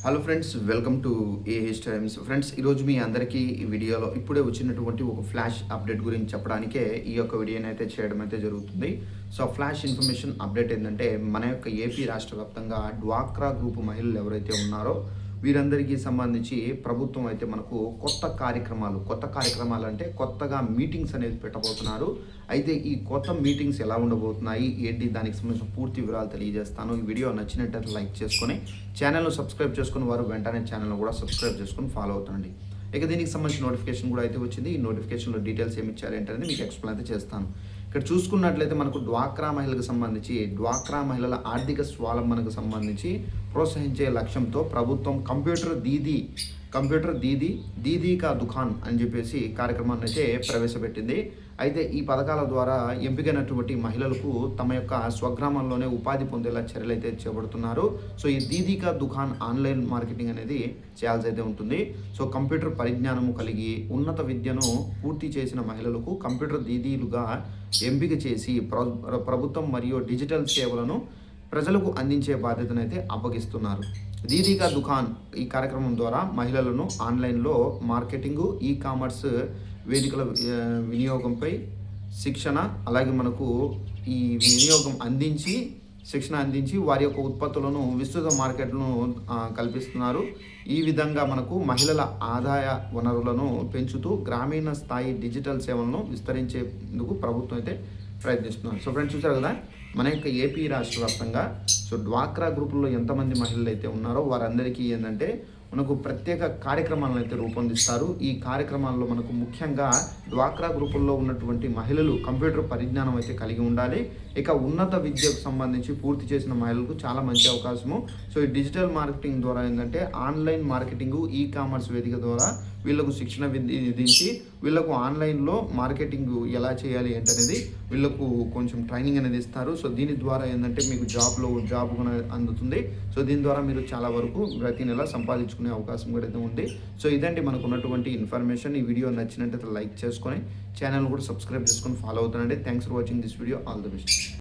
Hello friends welcome to A H times friends ఈరోజు మీ అందరికీ ఈ వీడియోలో ఇప్పుడే వచ్చినటువంటి ఒక ఫ్లాష్ అప్డేట్ గురించి చెప్పడానికే ఈ యొక్క వీడియోని అయితే చేయడం అయితే జరుగుతుంది. సో ఫ్లాష్ ఇన్ఫర్మేషన్ అప్డేట్ ఏంటంటే మన యొక్క ఏపీ రాష్ట్ర వ్యాప్తంగా డ్వాక్రా గ్రూప్ మహిళలు ఎవరైతే ఉన్నారో వీరందరికీ సంబంధించి ప్రభుత్వం అయితే మనకు కొత్త కార్యక్రమాలు కొత్త కార్యక్రమాలు అంటే కొత్తగా మీటింగ్స్ అనేది పెట్టబోతున్నారు. అయితే ఈ కొత్త మీటింగ్స్ ఎలా ఉండబోతున్నాయి? ఏంటి? దానికి సంబంధించిన పూర్తి వివరాలు తెలియజేస్తాను. ఈ వీడియో నచ్చినట్టయితే లైక్ చేసుకొని ఛానల్ను సబ్స్క్రైబ్ చేసుకుని వారు వెంటనే ఛానల్ను కూడా సబ్స్క్రైబ్ చేసుకొని ఫాలో అవుతుండండి. ఇక దీనికి సంబంధించిన నోటిఫికేషన్ కూడా అయితే వచ్చింది. ఈ నోటిఫికేషన్లో డీటెయిల్స్ ఏమి ఇచ్చారు ఏంటనేది మీకు ఎక్స్ప్లెయిన్ అయితే చేస్తాను. ఇక్కడ చూసుకున్నట్లయితే మనకు డ్వాక్రా మహిళలకు సంబంధించి డ్వాక్రా మహిళల ఆర్థిక స్వావలంబనకు సంబంధించి ప్రోత్సహించే లక్ష్యంతో ప్రభుత్వం కంప్యూటర్ దీదీ కంప్యూటర్ దీదీ దీదీ కా దుకాన్ అని చెప్పేసి కార్యక్రమాన్ని అయితే ప్రవేశపెట్టింది. అయితే ఈ పథకాల ద్వారా ఎంపికైనటువంటి మహిళలకు తమ యొక్క స్వగ్రామంలోనే ఉపాధి పొందేలా చర్యలు అయితే చేపడుతున్నారు. సో ఈ దీదీకా దుకాన్ ఆన్లైన్ మార్కెటింగ్ అనేది చేయాల్సి అయితే ఉంటుంది. సో కంప్యూటర్ పరిజ్ఞానము కలిగి ఉన్నత విద్యను పూర్తి చేసిన మహిళలకు కంప్యూటర్ దీదీలుగా ఎంపిక చేసి ప్ర- ప్రభుత్వం మరియు డిజిటల్ సేవలను ప్రజలకు అందించే బాధ్యతను అయితే అప్పగిస్తున్నారు. దీదీకా దుకాన్ ఈ కార్యక్రమం ద్వారా మహిళలను ఆన్లైన్లో మార్కెటింగ్ ఈ కామర్స్ వేదికల వినియోగంపై శిక్షణ అలాగే మనకు ఈ వినియోగం అందించి శిక్షణ అందించి వారి యొక్క ఉత్పత్తులను విస్తృత మార్కెట్లను కల్పిస్తున్నారు. ఈ విధంగా మనకు మహిళల ఆదాయ వనరులను పెంచుతూ గ్రామీణ స్థాయి డిజిటల్ సేవలను విస్తరించేందుకు ప్రభుత్వం అయితే ప్రయత్నిస్తున్నారు. సో ఫ్రెండ్స్ చూసారు కదా? మన యొక్క ఏపీ రాష్ట్ర వ్యాప్తంగా సో డ్వాక్రా గ్రూపుల్లో ఎంతమంది మహిళలు అయితే ఉన్నారో వారందరికీ ఏంటంటే మనకు ప్రత్యేక కార్యక్రమాలను అయితే రూపొందిస్తారు. ఈ కార్యక్రమాల్లో మనకు ముఖ్యంగా డ్వాక్రా గ్రూపుల్లో ఉన్నటువంటి మహిళలు కంప్యూటర్ పరిజ్ఞానం అయితే కలిగి ఉండాలి. ఇక ఉన్నత విద్యకు సంబంధించి పూర్తి చేసిన మహిళలకు చాలా మంచి అవకాశము. సో ఈ డిజిటల్ మార్కెటింగ్ ద్వారా ఏంటంటే ఆన్లైన్ మార్కెటింగ్ ఈ కామర్స్ వేదిక ద్వారా వీళ్ళకు శిక్షణ విధి- విధించి వీళ్ళకు ఆన్లైన్లో మార్కెటింగ్ ఎలా చేయాలి ఏంటనేది వీళ్ళకు కొంచెం ట్రైనింగ్ అనేది ఇస్తారు. సో దీని ద్వారా ఏంటంటే మీకు జాబ్లో జాబ్ అందుతుంది. సో దీని ద్వారా మీరు చాలా వరకు ప్రతి నెల సంపాదించుకునే అవకాశం కూడా అయితే ఉంది సో ఇదండి మనకు ఉన్నటువంటి ఇన్ఫర్మేషన్. ఈ వీడియో నచ్చినట్టయితే లైక్ చేసుకొని ఛానల్ కూడా సబ్స్క్రైబ్ చేసుకొని ఫాలో అవుతానండి thanks for watching this video all the best